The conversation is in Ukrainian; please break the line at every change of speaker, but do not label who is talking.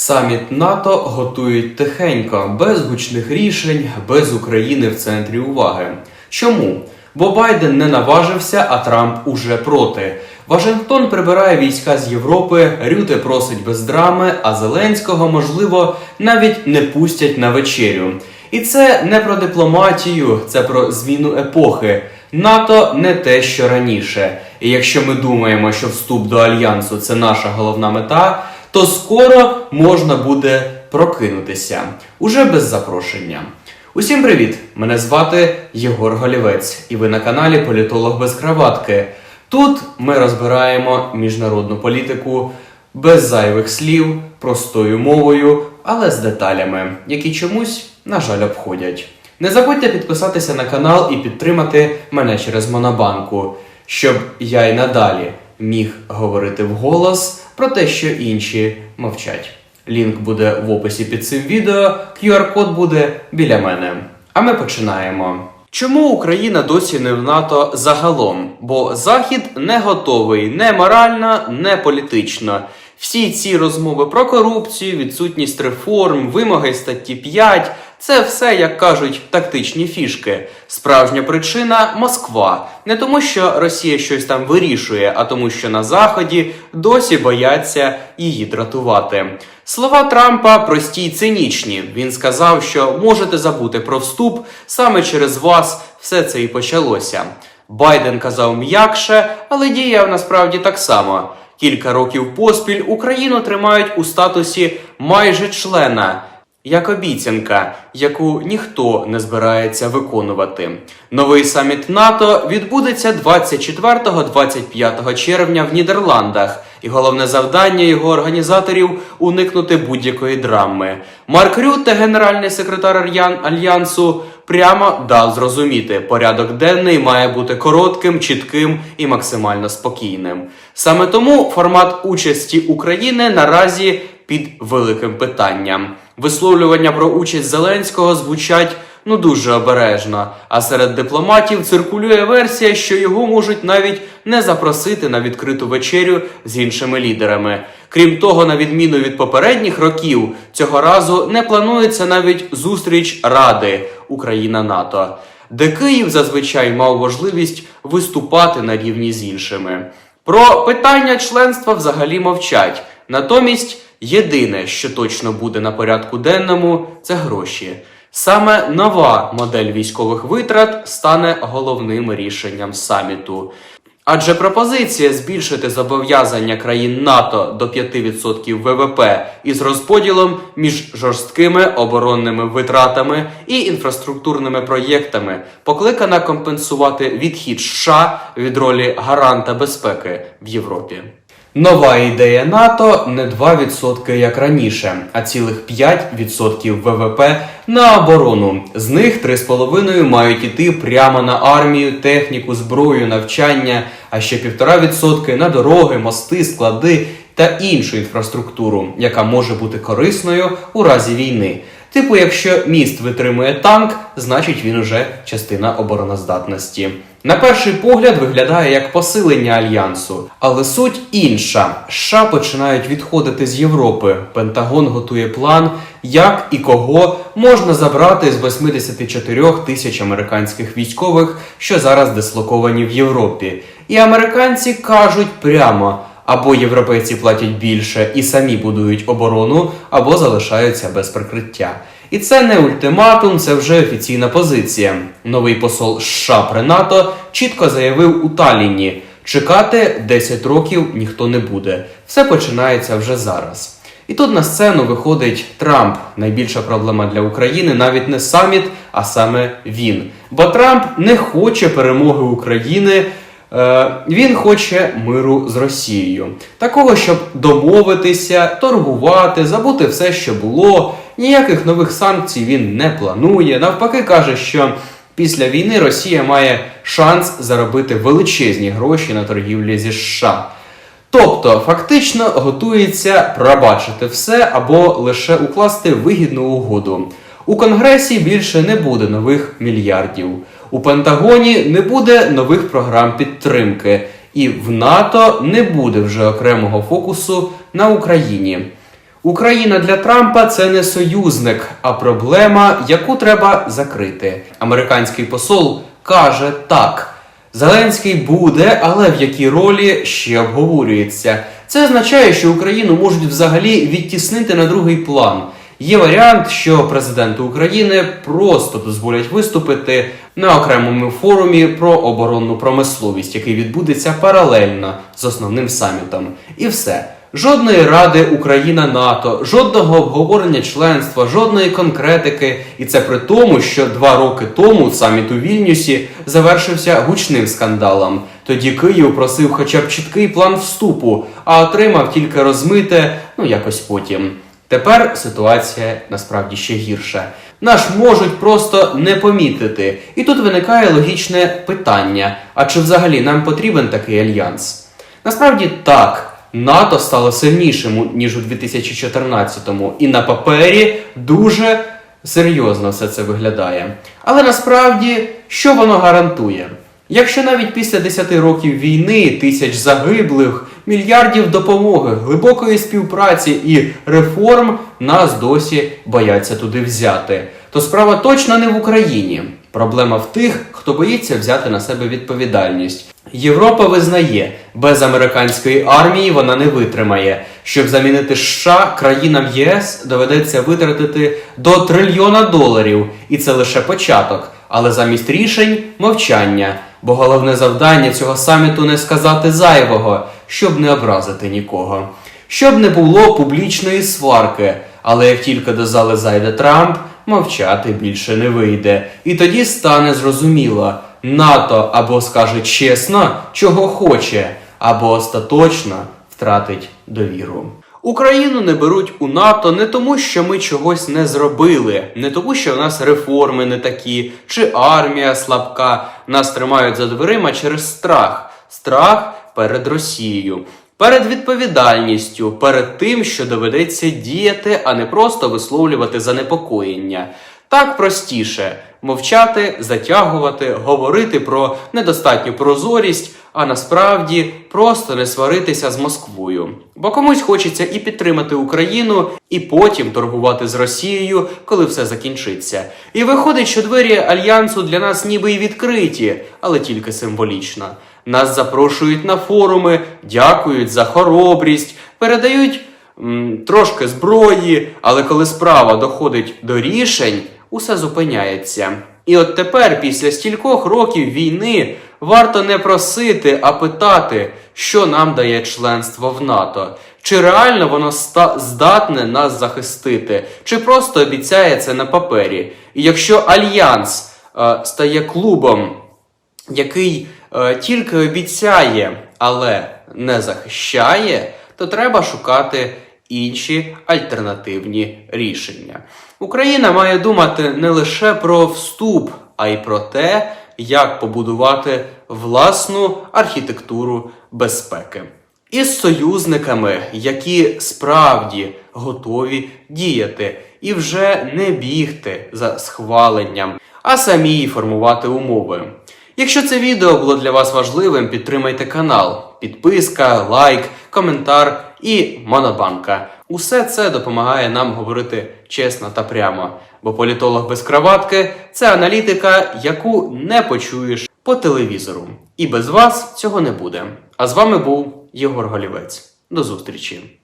Саміт НАТО готують тихенько, без гучних рішень, без України в центрі уваги. Чому? Бо Байден не наважився, а Трамп уже проти. Вашингтон прибирає війська з Європи, Рюте просить без драми, а Зеленського, можливо, навіть не пустять на вечерю. І це не про дипломатію, це про зміну епохи. НАТО не те, що раніше. І якщо ми думаємо, що вступ до альянсу це наша головна мета, то скоро можна буде прокинутися уже без запрошення. Усім привіт! Мене звати Єгор Голівець, і ви на каналі Політолог без краватки. Тут ми розбираємо міжнародну політику без зайвих слів, простою мовою, але з деталями, які чомусь, на жаль, обходять. Не забудьте підписатися на канал і підтримати мене через Монобанку, щоб я й надалі міг говорити вголос про те, що інші мовчать. Лінк буде в описі під цим відео, QR-код буде біля мене. А ми починаємо. Чому Україна досі не в НАТО загалом? Бо Захід не готовий не морально, не політично. Всі ці розмови про корупцію, відсутність реформ, вимоги статті 5 це все, як кажуть, тактичні фішки. Справжня причина Москва. Не тому, що Росія щось там вирішує, а тому, що на Заході досі бояться її дратувати. Слова Трампа прості й цинічні. Він сказав, що можете забути про вступ, саме через вас все це і почалося. Байден казав м'якше, але діяв насправді так само. Кілька років поспіль Україну тримають у статусі майже члена. Як обіцянка, яку ніхто не збирається виконувати. Новий саміт НАТО відбудеться 24-25 червня в Нідерландах, і головне завдання його організаторів уникнути будь-якої драми. Марк Рютте, генеральний секретар альянсу, прямо дав зрозуміти, порядок денний має бути коротким, чітким і максимально спокійним. Саме тому формат участі України наразі під великим питанням. Висловлювання про участь Зеленського звучать ну дуже обережно. А серед дипломатів циркулює версія, що його можуть навіть не запросити на відкриту вечерю з іншими лідерами. Крім того, на відміну від попередніх років, цього разу не планується навіть зустріч Ради Україна-НАТО, де Київ зазвичай мав можливість виступати на рівні з іншими. Про питання членства взагалі мовчать. Натомість єдине, що точно буде на порядку денному, це гроші. Саме нова модель військових витрат стане головним рішенням саміту. Адже пропозиція збільшити зобов'язання країн НАТО до 5% ВВП із розподілом між жорсткими оборонними витратами і інфраструктурними проєктами покликана компенсувати відхід США від ролі гаранта безпеки в Європі. Нова ідея НАТО не 2% як раніше, а цілих 5% ВВП на оборону. З них 3,5 мають іти прямо на армію, техніку, зброю, навчання, а ще 1,5% на дороги, мости, склади та іншу інфраструктуру, яка може бути корисною у разі війни. Типу, якщо міст витримує танк, значить він уже частина обороноздатності. На перший погляд виглядає як посилення альянсу, але суть інша. США починають відходити з Європи. Пентагон готує план, як і кого можна забрати з 84 тисяч американських військових, що зараз дислоковані в Європі. І американці кажуть прямо. Або європейці платять більше і самі будують оборону, або залишаються без прикриття. І це не ультиматум, це вже офіційна позиція. Новий посол США при НАТО чітко заявив у Талліні: чекати 10 років ніхто не буде. Все починається вже зараз. І тут на сцену виходить Трамп. Найбільша проблема для України навіть не саміт, а саме він. Бо Трамп не хоче перемоги України. Е, Він хоче миру з Росією, такого, щоб домовитися, торгувати, забути все, що було. Ніяких нових санкцій він не планує. Навпаки, каже, що після війни Росія має шанс заробити величезні гроші на торгівлі зі США. Тобто, фактично готується пробачити все або лише укласти вигідну угоду. У Конгресі більше не буде нових мільярдів. У Пентагоні не буде нових програм підтримки, і в НАТО не буде вже окремого фокусу на Україні. Україна для Трампа це не союзник, а проблема, яку треба закрити. Американський посол каже так. Зеленський буде, але в якій ролі ще обговорюється. Це означає, що Україну можуть взагалі відтіснити на другий план. Є варіант, що президенту України просто дозволять виступити на окремому форумі про оборонну промисловість, який відбудеться паралельно з основним самітом. І все. Жодної ради Україна НАТО, жодного обговорення членства, жодної конкретики. І це при тому, що два роки тому саміт у Вільнюсі завершився гучним скандалом. Тоді Київ просив хоча б чіткий план вступу, а отримав тільки розмите, ну якось потім. Тепер ситуація насправді ще гірша. Наш можуть просто не помітити. І тут виникає логічне питання: а чи взагалі нам потрібен такий альянс? Насправді так. НАТО стало сильнішим ніж у 2014-му, і на папері дуже серйозно все це виглядає. Але насправді, що воно гарантує? Якщо навіть після 10 років війни, тисяч загиблих, мільярдів допомоги, глибокої співпраці і реформ нас досі бояться туди взяти, то справа точно не в Україні. Проблема в тих, хто боїться взяти на себе відповідальність. Європа визнає, без американської армії вона не витримає. Щоб замінити США, країнам ЄС доведеться витратити до трильйона доларів, і це лише початок. Але замість рішень мовчання. Бо головне завдання цього саміту не сказати зайвого, щоб не образити нікого. Щоб не було публічної сварки, але як тільки до зали зайде Трамп, мовчати більше не вийде. І тоді стане зрозуміло, НАТО або скаже чесно, чого хоче, або остаточно втратить довіру. Україну не беруть у НАТО не тому, що ми чогось не зробили, не тому, що в нас реформи не такі, чи армія слабка. Нас тримають за дверима через страх. Страх перед Росією. Перед відповідальністю, перед тим, що доведеться діяти, а не просто висловлювати занепокоєння. Так простіше мовчати, затягувати, говорити про недостатню прозорість, а насправді просто не сваритися з Москвою. Бо комусь хочеться і підтримати Україну, і потім торгувати з Росією, коли все закінчиться. І виходить, що двері альянсу для нас ніби й відкриті, але тільки символічно. Нас запрошують на форуми, дякують за хоробрість, передають м, трошки зброї, але коли справа доходить до рішень, усе зупиняється. І от тепер, після стількох років війни, варто не просити, а питати, що нам дає членство в НАТО. Чи реально воно здатне нас захистити, чи просто обіцяє це на папері? І якщо альянс е, стає клубом, який е, тільки обіцяє, але не захищає, то треба шукати інші альтернативні рішення. Україна має думати не лише про вступ, а й про те, як побудувати власну архітектуру безпеки. Із союзниками, які справді готові діяти і вже не бігти за схваленням, а самі формувати умови. Якщо це відео було для вас важливим, підтримайте канал. Підписка, лайк, коментар і монобанка. Усе це допомагає нам говорити чесно та прямо. Бо політолог без кроватки це аналітика, яку не почуєш по телевізору. І без вас цього не буде. А з вами був Єгор Голівець. До зустрічі!